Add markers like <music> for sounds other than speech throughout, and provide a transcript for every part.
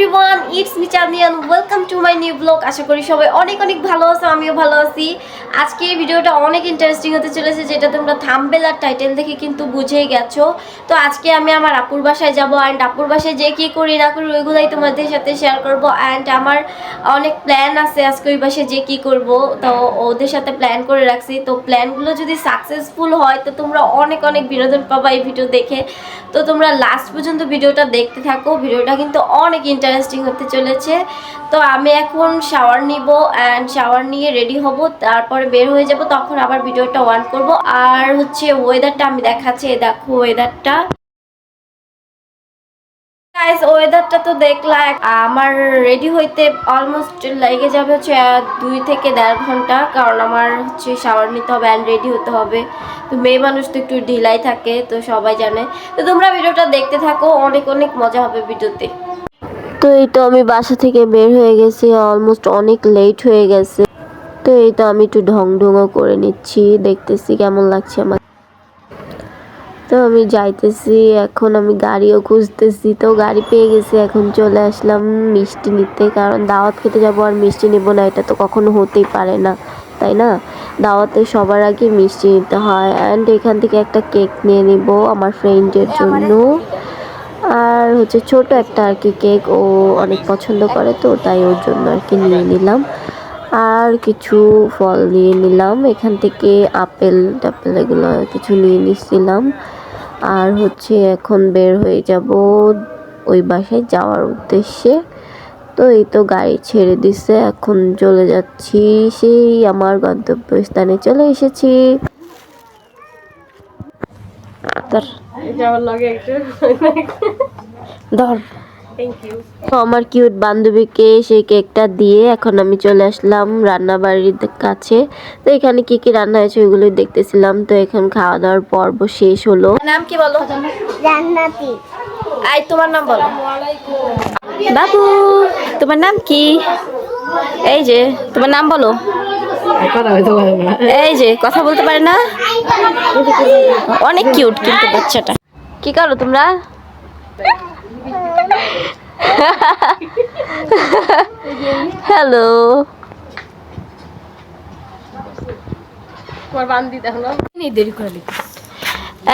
Everyone it's me Chandiyan welcome to my new blog আশা করি সবাই অনেক অনেক ভালো আছো, আমিও ভালো আছি। আজকে এই ভিডিওটা অনেক ইন্টারেস্টিং হতে চলেছে, যেটা তোমরা থাম্বেল আর টাইটেল দেখে কিন্তু বুঝেই গেছো। তো আজকে আমি আমার আপুর বাসায় যাব অ্যান্ড আপুর বাসায় যে কী করি না করি ওইগুলাই তোমাদের সাথে শেয়ার করব। অ্যান্ড আমার অনেক প্ল্যান আছে আজকে ওই বাসায় যে কী করব, তো ওদের সাথে প্ল্যান করে রাখছি। তো প্ল্যানগুলো যদি সাকসেসফুল হয়, তো তোমরা অনেক অনেক বিনোদন পাবা এই ভিডিও দেখে। তো তোমরা লাস্ট পর্যন্ত ভিডিওটা দেখতে থাকো, ভিডিওটা কিন্তু অনেক ইন্টারেস্টিং হতে চলেছে। তো আমি এখন শাওয়ার নিব অ্যান্ড শাওয়ার নিয়ে রেডি হব, তারপরে বের হয়ে যাব, তখন আবার ভিডিওটা অন করব। আর হচ্ছে ওয়েদারটা আমি দেখাচ্ছি দেখো ওয়েদারটা ওয়েদারটা তো দেখলা আমার রেডি হইতে অলমোস্ট লেগে যাবে হচ্ছে দুই থেকে দেড় ঘণ্টা, কারণ আমার হচ্ছে শাওয়ার নিতে হবে অ্যান্ড রেডি হতে হবে। তো মেয়ে মানুষ তো একটু ঢিলাই থাকে, তো সবাই জানে। তো তোমরা ভিডিওটা দেখতে থাকো, অনেক অনেক মজা হবে ভিডিওতে। তো এই তো আমি বাসা থেকে বের হয়ে গেছি অলমোস্ট অনেক লেট হয়ে গেছে। তো এই তো আমি একটু ঢং ঢঙও করে নিচ্ছি দেখতেছি কেমন লাগছে আমার। তো আমি যাইতেছি এখন আমি গাড়িও খুঁজতেছি তো গাড়ি পেয়ে গেছি এখন চলে আসলাম মিষ্টি নিতে কারণ দাওয়াত খেতে যাব আর মিষ্টি নিব না এটা তো কখনো হতেই পারে না তাই না? দাওয়াতে সবার আগে মিষ্টি নিতে হয় অ্যান্ড এখান থেকে একটা কেক নিয়ে নিব আমার ফ্রেন্ডের জন্য। আর হচ্ছে ছোট একটা আর কি কেক ও অনেক পছন্দ করে তো, তাই ওর জন্য আর কি নিয়ে নিলাম। আর কিছু ফল নিয়ে নিলাম, এখান থেকে আপেল, টাপেল এগুলো কিছু নিয়ে নিচ্ছিলাম আর হচ্ছে এখন বের হয়ে যাব ওই বাসায় যাওয়ার উদ্দেশ্যে। তো এই তো গাড়ি ছেড়ে দিছে, এখন চলে যাচ্ছি সেই আমার গন্তব্যস্থানে চলে এসেছি। ধর যাওয়ার লাগে একটু ধর। তো আমার কিউট বান্ধবীকে সেই কেকটা দিয়ে এখন আমি চলে আসলাম রান্না বাড়ির কাছে। তো এখানে কি কি রান্না হয়েছে ওইগুলো দেখতেছিলাম। তো এখন খাওয়া দাওয়ার পর্ব শেষ হলো। নাম কি বলো? জান্নাতি আই তোমার নাম বলো। বাবু। তোমার নাম কি? এই যে, তোমার নাম বলো। এই যে, কথা বলতে পারে না? অনেক কিউট কিন্তু বাচ্চাটা। কি করো তোমরা? হ্যালো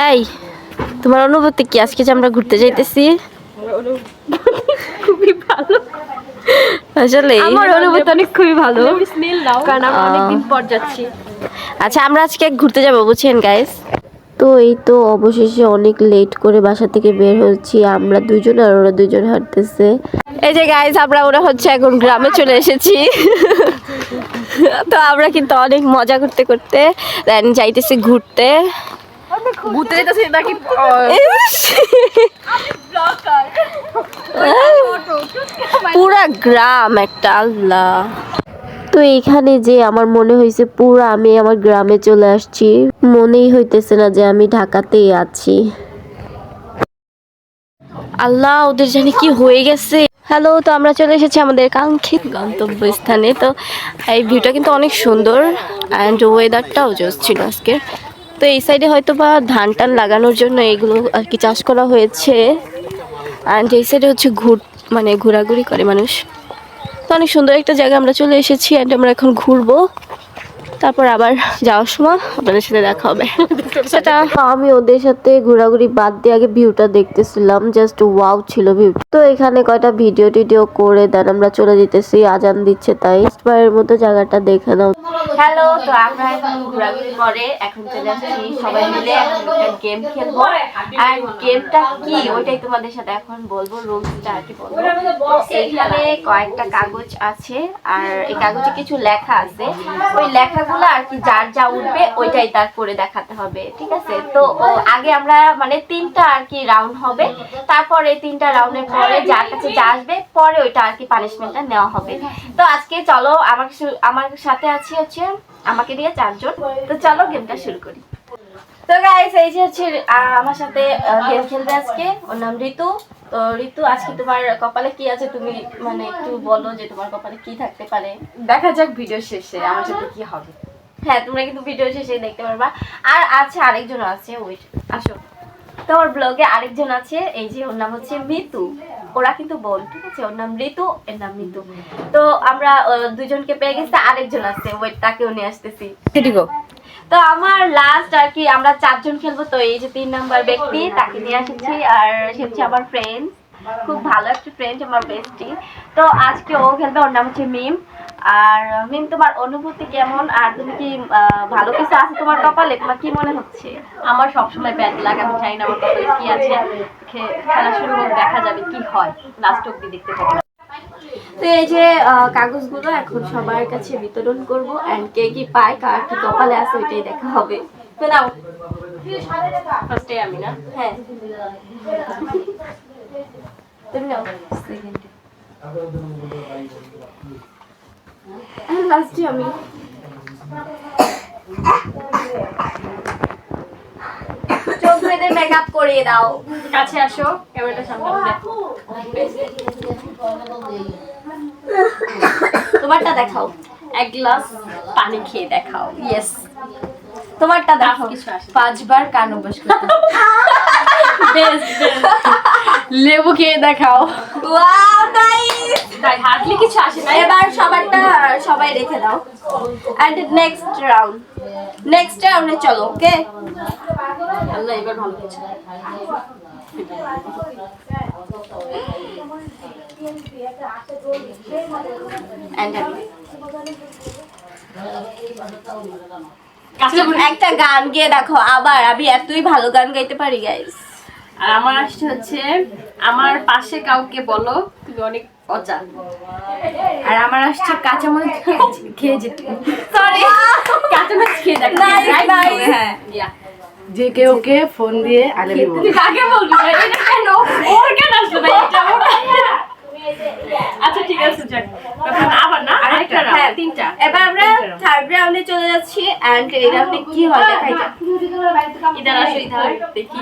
এই, তোমার অনুভূতি কি? আজকে যে আমরা ঘুরতে যাইতেছি। খুবই ভালো। আসলে আমার অনুভূতি অনেক খুবই ভালো। স্মেল দাও কারণ আমরা অনেকদিন পর যাচ্ছি। আচ্ছা আমরা আজকে ঘুরতে যাব বুঝছেন গাইস তো এই তো অবশেষে অনেক লেট করে বাসা থেকে বের হচ্ছি। আমরা দুজন আর ওরা দুজন হাঁটতেছে। এই যে গাইস আমরা ওরা হচ্ছে এখন গ্রামে চলে এসেছি। তো আমরা কিন্তু অনেক মজা করতে করতে দেন যাইতেছি ঘুরতে। ঘুরতে যেতেছি নাকি পুরা গ্রাম একটা আল্লাহ। তো এখানে যে আমার মনে হয়েছে পুরো আমি আমার গ্রামে চলে আসছি মনেই হইতেছে না যে আমি ঢাকাতেই আছি। আল্লাহ ওদের জানি কি হয়ে গেছে। হ্যালো তো আমরা চলে এসেছি আমাদের কাঙ্ক্ষিত গন্তব্যস্থানে। তো এই ভিউটা কিন্তু অনেক সুন্দর অ্যান্ড ওয়েদারটাও জোস ছিল আজকে। তো এই সাইডে হয়তো বা ধান টান লাগানোর জন্য এগুলো আর কি চাষ করা হয়েছে। অ্যান্ড এই সাইডে হচ্ছে ঘুর মানে ঘোরাঘুরি করে মানুষ। তো অনেক সুন্দর একটা জায়গা আমরা চলে এসেছি অ্যান্ড আমরা এখন ঘুরবো। তারপর আবার যাওয়ার সময় আপনাদের সাথে দেখা হবে। সেটা আমি ওদের সাথে ঘোরাঘুরি বাদ দিয়ে আগে ভিউটা দেখতেছিলাম জাস্ট ওয়াও ছিল ভিউ তো এখানে কয়টা ভিডিও টিডিও করে দেন আমরা চলে যেতেছি আজান দিচ্ছে তাই। এর মতো জায়গাটা দেখে নাও। হ্যালো তো আমরা এখন ঘোরাঘুরি করে এখন চলে আসছি সবাই মিলে একটা গেম খেলব। আর গেমটা কি? ওইটাই তোমাদের সাথে এখন বলব রুলসটা আর কি বলব। তো এইখানে কয়েকটা কাগজ আছে আর এই কাগজে কিছু লেখা আছে। ওই লেখাগুলো আর কি যার যা উঠবে ওইটাই তার করে দেখাতে হবে, ঠিক আছে? তো আগে আমরা মানে তিনটা আর কি রাউন্ড হবে, তারপরে তিনটা রাউন্ডের পরে যার কাছে যা আসবে, পরে ওইটা আর কি পানিশমেন্টটা নেওয়া হবে। তো আজকে চলো আমার আমার সাথে আছে হচ্ছে আমাকে দিয়ে চারজন। তো চলো গেমটা শুরু করি। তো গাইস এই যে হচ্ছে আমার সাথে গেম খেলবে আজকে। ওর নাম ঋতু তো ঋতু আজকে তোমার কপালে কি আছে? তুমি মানে একটু বলো যে তোমার কপালে কি থাকতে পারে। দেখা যাক ভিডিও শেষে আমার সাথে কি হবে। হ্যাঁ তোমরা কিন্তু ভিডিও শেষে দেখতে পারবা। আর আছে আরেকজন আছে ওই আসো। তো ওর ব্লগে আরেকজন আছে এই যে ওর নাম হচ্ছে মিতু। ওরা কিন্তু বোন ঠিক আছে? ওর নাম ঋতু এর নাম মিতু। তো আমরা দুজনকে পেয়ে গেছি আরেকজন আছে ওয়েট তাকেও নিয়ে আসতেছি। সেটিগো তো আমার লাস্ট আর কি, আমরা চারজন খেলব। তো এই যে তিন নাম্বার ব্যক্তি, তাকে নিয়ে এসেছি আর সে হচ্ছে আমার ফ্রেন্ড খুব ভালো একটা ফ্রেন্ড আমার বেস্টি তো আজকে ও খেলবে, ওর নাম হচ্ছে মিম। আর, মিম, তোমার অনুভূতি কেমন? আর তুমি কি ভালো কিছু আছে তোমার কপালে? তোমার কি মনে হচ্ছে? আমার সবসময় ব্যাড লাগ আমি জানি না আমার কপালে কি আছে। খেলা শুরু দেখা যাবে কি হয়। লাস্ট অব্দি দেখতে থাকি। তো এই যে কাগজগুলো এখন সবার কাছে বিতরণ করব। এন্ড কে কি পায় কার কি কপালে আছে ওইটাই দেখা হবে। তো নাও। ফার্স্টে আমি না? হ্যাঁ। তুমি নাও। সেকেন্ডে লাস্টে আমি। চোখ বেঁধে মেকআপ করিয়ে দাও। কাছে আসো ক্যামেরাটা সামনে দেখো তোমারটা দেখাও। এক গ্লাস পানি খেয়ে দেখাও। ইয়েস তোমারটা দেখাও। পাঁচবার কান অভ্যাস করতে বেস্ট <laughs> লেবু খেয়ে দেখাও। ওয়াও নাইস তাই হার্ডলি কিছু আসে না এবার সবারটা সবাই রেখে দাও। এন্ড নেক্সট রাউন্ড নেক্সট রাউন্ডে চলো ওকে আল্লাহ এবার ভালো কিছু। একটা গান গেয়ে দেখো আবার। আমি এতই ভালো গান গাইতে পারি গাইস আর আমার আসছে হচ্ছে আমার পাশে কাউকে বলো তুমি অনেক অজা আর আমার আসছে কাঁচামরিচ খেয়ে- খেয়ে যেতে। সরি কাঁচামরিচ খেয়ে দেখো? হ্যাঁ. যে কেউ কে ফোন দিয়ে আলেবি বলবে তুই কাকে বলবি? এটা কেন? ওর কেন আসবে ভাই? এটা ওর আচ্ছা ঠিক আছে যাক। তারপর আবার না? আরেকটা হ্যাঁ। তিনটা। এবার আমরা থার্ড রাউন্ডে চলে যাচ্ছি এন্ড এই রাউন্ডে কি হয় দেখাই যাক। ইধার আসো ইধার দেখি।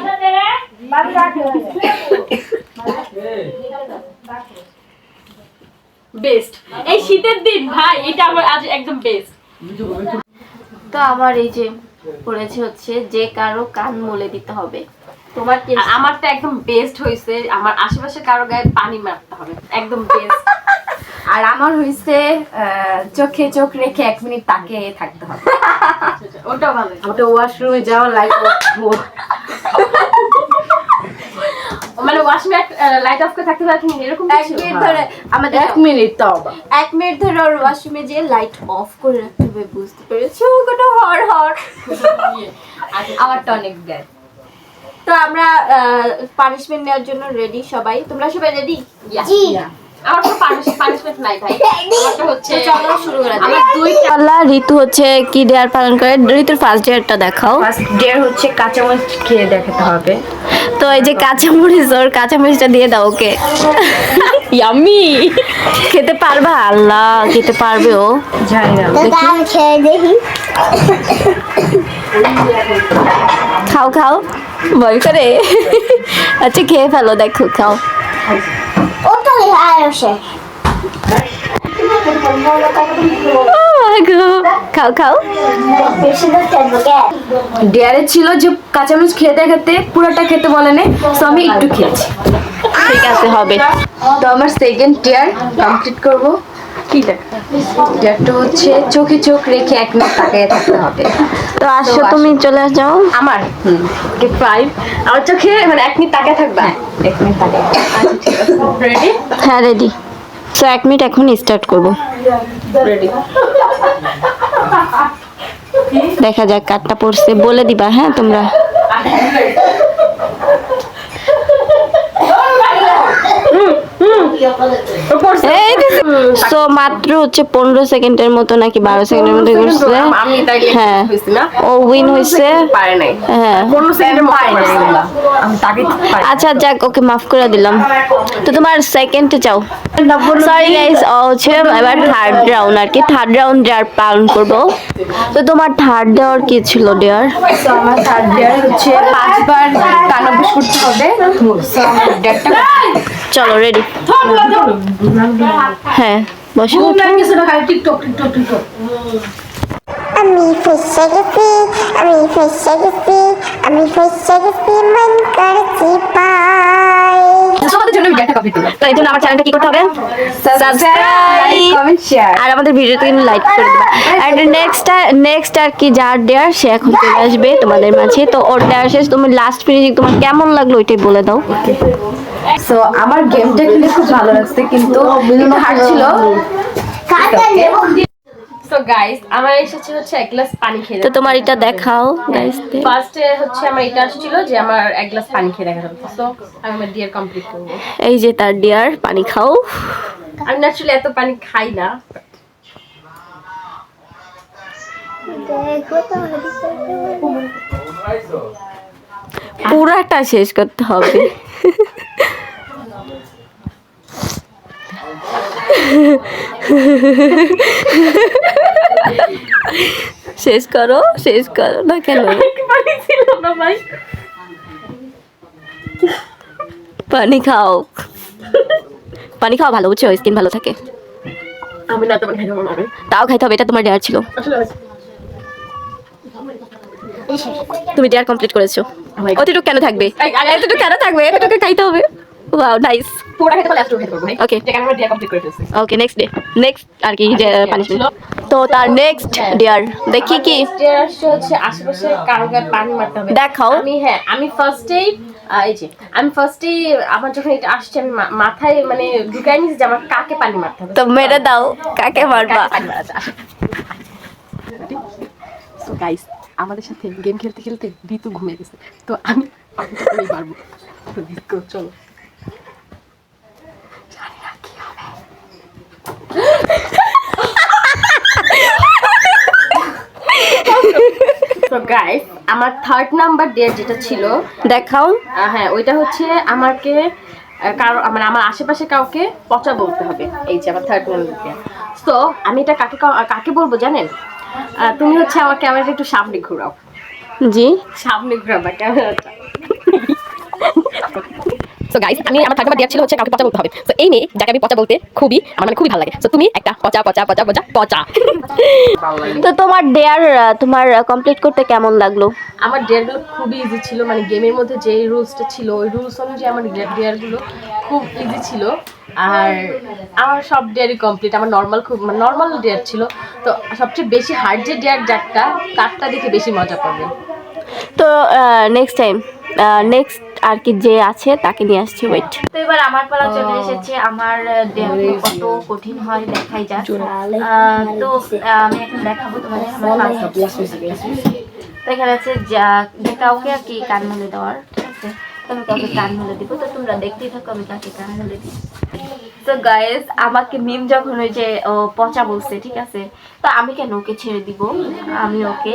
বেস্ট এই শীতের দিন ভাই এটা আমার আজ একদম বেস্ট তো আমার এই যে পড়েছে হচ্ছে যে কারও কান মলে দিতে হবে। তোমার আমারটা একদম বেস্ট হয়েছে আমার আশেপাশে কারও গায়ে পানি মারতে হবে একদম বেস্ট আর আমার হয়েছে আহ, চোখে চোখ রেখে এক মিনিট তাকে থাকতে হবে। ওটাও ভালো। ওটা ওয়াশরুমে যাও লাইট মানে ওয়াশমে লাইট অফ করে থাকতে পারছেন এরকম এক মিনিট ধরে আমাদের এক মিনিট তাও এক মিনিট ধরে ওর ওয়াশরুমে যে লাইট অফ করে রাখতে হবে বুঝতে পেরেছ? কোনো হর হর আমারটা অনেক দেয় তো আমরা পানিশমেন্ট নেওয়ার জন্য রেডি সবাই। তোমরা সবাই রেডি Yeah. আমার তো পানিশমেন্ট নাই ভাই। <laughs> হচ্ছে চলো শুরু করা আমার দুইটা ঋতু হচ্ছে কি ডেয়ার পালন করে? ঋতুর ফার্স্ট ডেয়ারটা দেখাও। ফার্স্ট ডেয়ার হচ্ছে কাঁচামরিচ খেয়ে দেখাতে হবে। তো এই যে কাঁচামরিচ ওর কাঁচামরিচটা দিয়ে দাও ওকে। ইয়ামি খেতে পারবা? আল্লাহ খেতে পারবে ও। জানি না। খাও খাও। ভয় করে। আচ্ছা খেয়ে ফেলো দেখো খাও. খাও খাও। ডেয়ারে ছিল যে কাঁচামরিচ খেয়ে দেখাতে পুরোটা খেতে বলে নেই তো আমি একটু খেয়েছি। ঠিক আছে হবে। তো আমার সেকেন্ড ডেয়ার কমপ্লিট করব। কি হচ্ছে চোখে চোখ রেখে এক মিনিট তাকিয়ে থাকতে হবে। তো আসো তুমি চলে যাও। আমার? হুম। কি ফাইভ আমার চোখে মানে এক মিনিট তাকিয়ে থাকবা? হ্যাঁ এক মিনিট তাকিয়ে রেডি হ্যাঁ রেডি সো এক মিনিট এখন স্টার্ট করব। রেডি দেখা যাক কারটা পড়ছে বলে দিবা হ্যাঁ তোমরা? সো মাত্র হচ্ছে পনেরো সেকেন্ডের মতো নাকি বারো সেকেন্ডের মতো করছে হ্যাঁ। ও উইন হয়েছে হ্যাঁ। আচ্ছা যাক ওকে মাফ করে দিলাম। তো তোমার সেকেন্ডে চাও সরি গাইস হচ্ছে এবার থার্ড রাউন্ড আর কি। থার্ড রাউন্ড ডেয়ার পালন করব। তো তোমার থার্ড দেওয়ার কি ছিল ডেয়ার আমার থার্ড ডেয়ার হচ্ছে পাঁচবার কান অভ্যাস করতে হবে। ডেয়ারটা চলো রেডি হ্যাঁ বসো টিকটক টিকটক টিকটক। আমি ফেসে গেছি আমি ফেসে গেছি আমি ফেসে গেছি মন করেছি পাই। তোমাদের জন্য ভিডিওটা কমপ্লিট করলাম তো এই জন্য আমার চ্যানেলটা কি করতে হবে? সাবস্ক্রাইব কমেন্ট শেয়ার আর আমাদের ভিডিওতে কিন্তু লাইক করে দিবা। নেক্সট নেক্সট আর কি যার দেয়ার সে এখন চলে আসবে তোমাদের মাঝে। তো ওর দেয়ার শেষ তুমি লাস্ট ফিনিশিং তোমার কেমন লাগল ওইটাই বলে দাও। সো আমার গেমটা খেলে খুব ভালো লাগছে কিন্তু একটু ছিল। তো গাইস আমার এসেছে হচ্ছে এক গ্লাস পানি খেয়ে তো তোমার এটা দেখাও গাইস ফার্স্টে হচ্ছে আমার এটা আসছিল যে আমার এক গ্লাস পানি খেয়ে দেখা তো আমি আমার ডিয়ার কমপ্লিট করব। এই যে তার ডিয়ার পানি খাও। আমি এত পানি খাই না পুরাটা শেষ করতে হবে। শেষ করো শেষ করো না কেন? পানি খাও। পানি খাওয়া ভালো বুঝছ? স্কিন ভালো থাকে। আমি না তোমার খাই না। তাও খাইতে হবে এটা তোমার ডেয়ার ছিল। তুমি ডেয়ার কমপ্লিট করেছ। অতটুকু কেন থাকবে? এতটুকু কেন থাকবে? এতটুকু খাইতে হবে। ওয়াও নাইস পুরো খেতে পারলে আফটার খেতে পারব ভাই Okay. যেখানে আমার কমপ্লিট করে ফেলছি। ওকে নেক্সট ডে নেক্সট আর কি যে পানিশমেন্ট তো তার নেক্সট ডিয়ার দেখি কি? হচ্ছে আশেপাশে কারও গায়ে পানি মারতে হবে। দেখাও। আমি হ্যাঁ আমি ফার্স্টেই এই যে আমি ফার্স্টেই আমার যখন এটা আসছে আমি মা- মাথায় মানে ঢুকাই নিয়েছি যে আমার কাকে পানি মারতে হবে। তো মেরে দাও কাকে মারবা? সো গাইস আমাদের সাথে গেম খেলতে খেলতে ঋতু ঘুমিয়ে গেছে। তো আমি আমি পারব তো চলো। গাইস আমার থার্ড নাম্বার ডেট যেটা ছিল দেখাও। হ্যাঁ ওইটা হচ্ছে আমাকে কারও মানে আমার আশেপাশে কাউকে পচা বলতে হবে। এই যে আমার থার্ড নাম্বার তো আমি এটা কাকে কাকে বলব জানেন? তুমি হচ্ছে আমার ক্যামেরাটা একটু সামনে ঘুরাও। জি। সামনে ঘুরাবা ক্যামেরাটা। তো গাইস আমি আমার থার্ড নাম্বার ডেট ছিল হচ্ছে কাউকে পচা বলতে হবে। তো এই মেয়ে যাকে আমি পচা বলতে খুবই আমার মানে খুবই ভালো লাগে। তো তুমি একটা পচা পচা পচা পচা পচা। তো তোমার ডেয়ার তোমার কমপ্লিট করতে কেমন লাগল? আমার ডেয়ারগুলো খুবই ইজি ছিল মানে গেমের মধ্যে যে রুলসটা ছিল ওই রুলস অনুযায়ী আমার ডেয়ারগুলো খুব ইজি ছিল। আর আমার সব ডেয়ারই কমপ্লিট আমার নর্মাল খুব নর্মাল ডেয়ার ছিল। তো সবচেয়ে বেশি হার্ড যে ডেয়ার যারটা তারটা দেখে বেশি মজা পাবে তো নেক্সট টাইম নেক্সট আর কি যে আছে তাকে নিয়ে আসছি ওয়েট তো এবার আমার পালা চলে এসেছে আমার কত কঠিন হয় দেখাই যাক। তো আমি এখন দেখাবো তোমাদের আমার তো এখানে আছে যা কাউকে আর কি কান মনে দেওয়ার। আমি কাউকে কান মেলে দিব তো তোমরা দেখতেই থাকো আমি কাকে কান মেলে দিই তো গাইস আমাকে মিম যখন ওই যে ও পচা বলছে ঠিক আছে? তো আমি কেন ওকে ছেড়ে দিব? আমি ওকে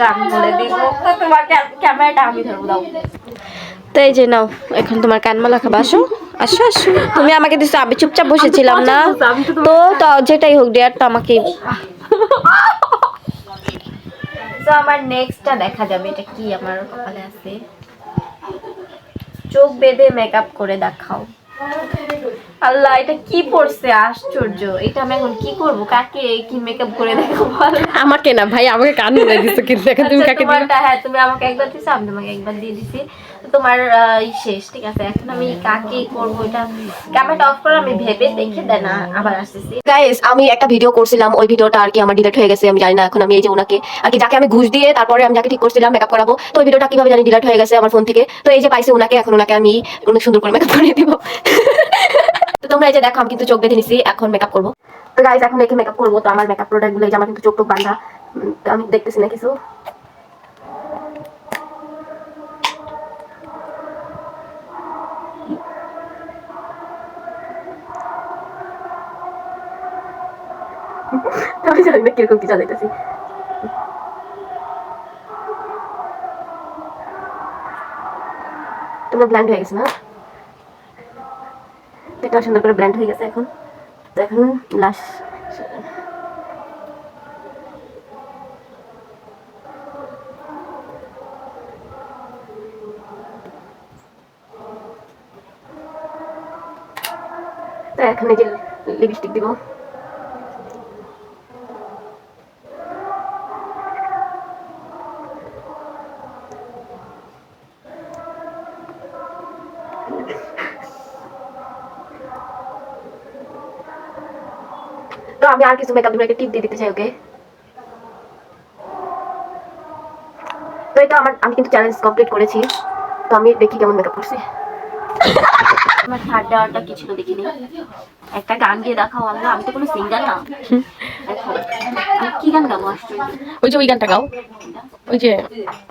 কান বলে দিব। তো তোমার ক্যামেরাটা আমি ধরবো দাও। তো এই যে নাও এখন তোমার কানমালা খাবা আসো। আসো আসো। তুমি আমাকে দিছো আমি চুপচাপ বসেছিলাম না। তো তো যেটাই হোক ডেয়ার তো আমাকে <laughs> তো আমার নেক্সটটা দেখা যাবে এটা কি আমার কপালে আছে? চোখ বেঁধে মেকআপ করে দেখাও। আল্লাহ এটা কি পড়ছে? আশ্চর্য। এটা আমি এখন কি করব? কাকে কি মেকআপ করে দেখাবো? বল আমাকে না ভাই আমাকে কান ধরে দিছো কিন্তু এখন তুমি আচ্ছা, কাকে দিছো হ্যাঁ তুমি আমাকে একবার দিছো আমি তোমাকে একবার দিয়ে দিছি। তোমার শেষ ঠিক আছে? এখন আমি কাকে করব এটা ক্যামেরাটা অফ করে আমি ভেবে দেখে দেন আবার আসতেছি। গাইস আমি একটা ভিডিও করছিলাম ওই ভিডিওটা আর কি আমার ডিলিট হয়ে গেছে আমি জানি না এখন আমি এই যে ওনাকে আর কি যাকে আমি ঘুষ দিয়ে তারপরে আমি যাকে ঠিক করছিলাম মেকআপ করাবো তো ওই ভিডিওটা কীভাবে জানি ডিলিট হয়ে গেছে আমার ফোন থেকে তো এই যে পাইছি ওনাকে এখন ওনাকে আমি অনেক সুন্দর করে মেকআপ করে দিব। তো তোমরা এই যে দেখো আমি কিন্তু চোখ বেঁধে নিছি এখন মেকআপ করব। তো গাইস এখন দেখে মেকআপ করব তো আমার মেকআপ প্রোডাক্টগুলো এই যে আমার কিন্তু চোখ টোক বান্ধা তো আমি দেখতেছি না কিছু। আমি <laughs> তোমার ব্ল্যান্ড হয়ে গেছে না? এটা সুন্দর করে ব্ল্যান্ড হয়ে গেছে এখন। তো এখন লাশ তো এখন এই যে লিপস্টিক দিব। তো আমি আর কিছু মেকআপ একটা টিপ দিয়ে দিতে চাই ওকে তো এটা আমার আমি কিন্তু চ্যালেঞ্জ কমপ্লিট করেছি। তো আমি দেখি কেমন মেকআপ করছি। আমার থার্ড দেওয়ারটা কি ছিল দেখিনি। একটা গান গিয়ে দেখাও আল্লাহ আমি তো কোনো সিঙ্গার না। কি গান গাবো ওই যে ওই গানটা গাও। ওই যে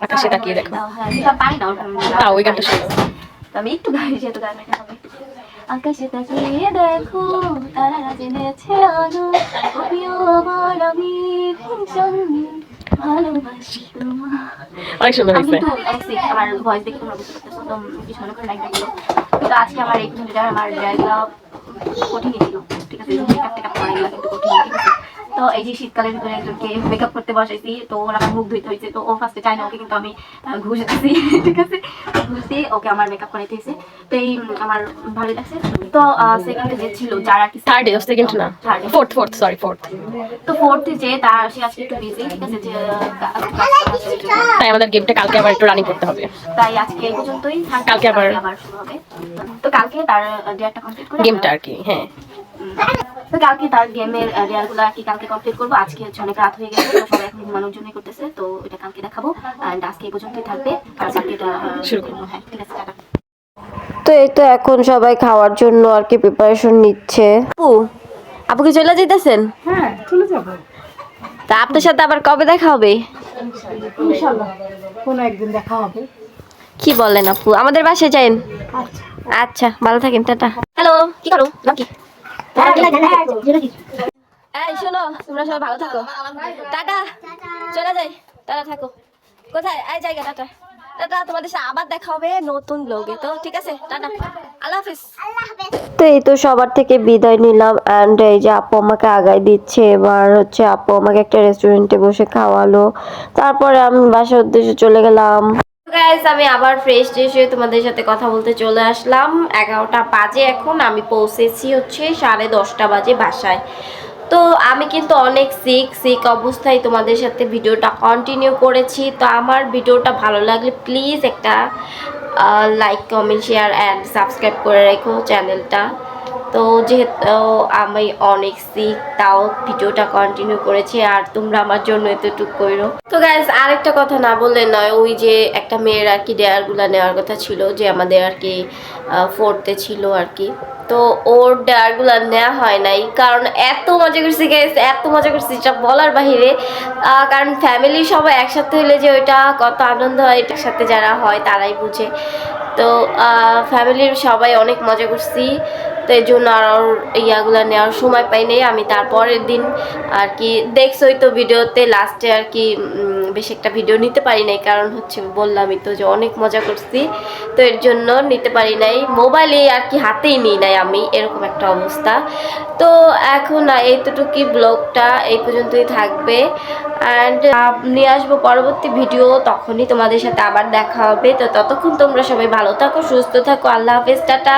আকাশে তাকিয়ে দেখো। তাও হ্যাঁ পারি না ওই গানটা শোনো। আমি একটু গাই যেহেতু গান আকাশে তাকিয়ে দেখো তারা জেনেছে আলো কবিও আমার আমি ভীষণ ভালোবাসি অনেক সুন্দর হয়েছে। তো আমার ভয়েস দেখে তোমরা বুঝতে পারতেছো তো করে কিন্তু আজকে আমার এই আমার জায়গা কঠিনই ছিল। ঠিক আছে কিন্তু কঠিন ঠিক আছে তো এই যে শীতকালের ভিতরে একজনকে মেকআপ করতে বসাইছি তো ওর আমার মুখ ধুইতে হয়েছে তো ও ফার্স্টে চায় না ওকে কিন্তু আমি আহ, ঘুষ দিতেছি <laughs> ঠিক আছে? ঘুষ দিয়ে ওকে আমার মেকআপ করাইতে হয়েছে তো এই আমার ভালোই লাগছে। তো সেকেন্ডে যে ছিল যার কি থার্ড ডে সেকেন্ড না. ফোর্থ ফোর্থ সরি ফোর্থ তো ফোর্থে যে তার সে আজকে একটু বিজি ঠিক আছে? যে জন্য। তাই আমাদের গেমটা কালকে আবার একটু রানিং করতে হবে। তাই আজকে এই পর্যন্তই। কালকে আবার- আবার শুরু হবে। তো কালকে তার ডেয়ারটা কমপ্লিট করে গেমটা আর কি হ্যাঁ। তো কালকে তার গেমের ডেয়ারগুলো আর কি কালকে কমপ্লিট করব? আজকে হচ্ছে অনেক রাত হয়ে গেছে তো সবাই এখন ঘুমানোর জন্যই করতেছে তো এটা কালকে দেখাবো। এন্ড আজকে এই পর্যন্তই থাকবে। আর বাকি এটা আহ, শুরু করব। হ্যাঁ ঠিক আছে টাটা। তো এই তো এখন সবাই খাওয়ার জন্য আর কি প্রিপারেশন নিচ্ছে। আপু আপু কি চলে যেতেছেন? হ্যাঁ চলে যাব। তা আপনার সাথে আবার কবে দেখা হবে? ইনশাল্লাহ কোনো একদিন দেখা হবে। কি বলেন আপু? আমাদের বাসায় যাইন। আচ্ছা। আচ্ছা ভালো থাকেন টাটা। হ্যালো কি করো? নাম কি? এই শোনো তোমরা সবাই ভালো থাকো। টাটা। চলে যাই। টাটা থাকো। কোথায়? এই জায়গা টাটা। টাটা তোমাদের সাথে আবার দেখা হবে নতুন ব্লগে তো ঠিক আছে? টাটা। আল্লাহ হাফিজ। তো এই তো সবার থেকে বিদায় নিলাম অ্যান্ড এই যে আপু আমাকে আগায় দিচ্ছে এবার হচ্ছে আপু আমাকে একটা রেস্টুরেন্টে বসে খাওয়ালো। তারপরে আমি বাসার উদ্দেশ্যে চলে গেলাম। গাইস আমি আবার ফ্রেশ এসে তোমাদের সাথে কথা বলতে চলে আসলাম। এগারোটা বাজে এখন, আমি পৌঁছেছি হচ্ছে সাড়ে দশটা বাজে বাসায়। তো আমি কিন্তু অনেক সিক সিক অবস্থায় তোমাদের সাথে ভিডিওটা কন্টিনিউ করেছি। তো আমার ভিডিওটা ভালো লাগলে প্লিজ একটা like comment share and subscribe করে রেখো চ্যানেলটা। তো যেহেতু আমি অনেক সিক তাও ভিডিওটা কন্টিনিউ করেছি, আর তোমরা আমার জন্য এতটুকু করো। তো গ্যাস আরেকটা কথা না বললে নয়, ওই যে একটা মেয়ের আর কি ডেয়ারগুলো নেওয়ার কথা ছিল, যে আমাদের আর কি ফোর্থে ছিল আর কি। তো ওর ডেয়ারগুলো নেওয়া হয় নাই, কারণ এত মজা করছি গ্যাস এত মজা করছি, এটা বলার বাহিরে কারণ ফ্যামিলি সবাই একসাথে হলে যে ওইটা কত আনন্দ হয় এটার সাথে যারা হয় তারাই বুঝে। তো ফ্যামিলির সবাই অনেক মজা করছি। তো এই জন্য আর ইয়াগুলো নেওয়ার সময় পাই নাই। আমি তারপরের দিন আর কি দেখছোই তো ভিডিওতে লাস্টে আর কি বেশ একটা ভিডিও নিতে পারি নাই। কারণ হচ্ছে বললামই তো যে অনেক মজা করছি। তো এর জন্য নিতে পারি নাই। মোবাইলে আর কি হাতেই নিই নাই আমি, এরকম একটা অবস্থা। তো এখন এইতটুকুই ব্লগটা এই পর্যন্তই থাকবে। অ্যান্ড নিয়ে আসব পরবর্তী ভিডিও, তখনই তোমাদের সাথে আবার দেখা হবে। তো ততক্ষণ তোমরা সবাই ভালো থাকো, সুস্থ থাকো। আল্লাহ হাফেজ, টাটা।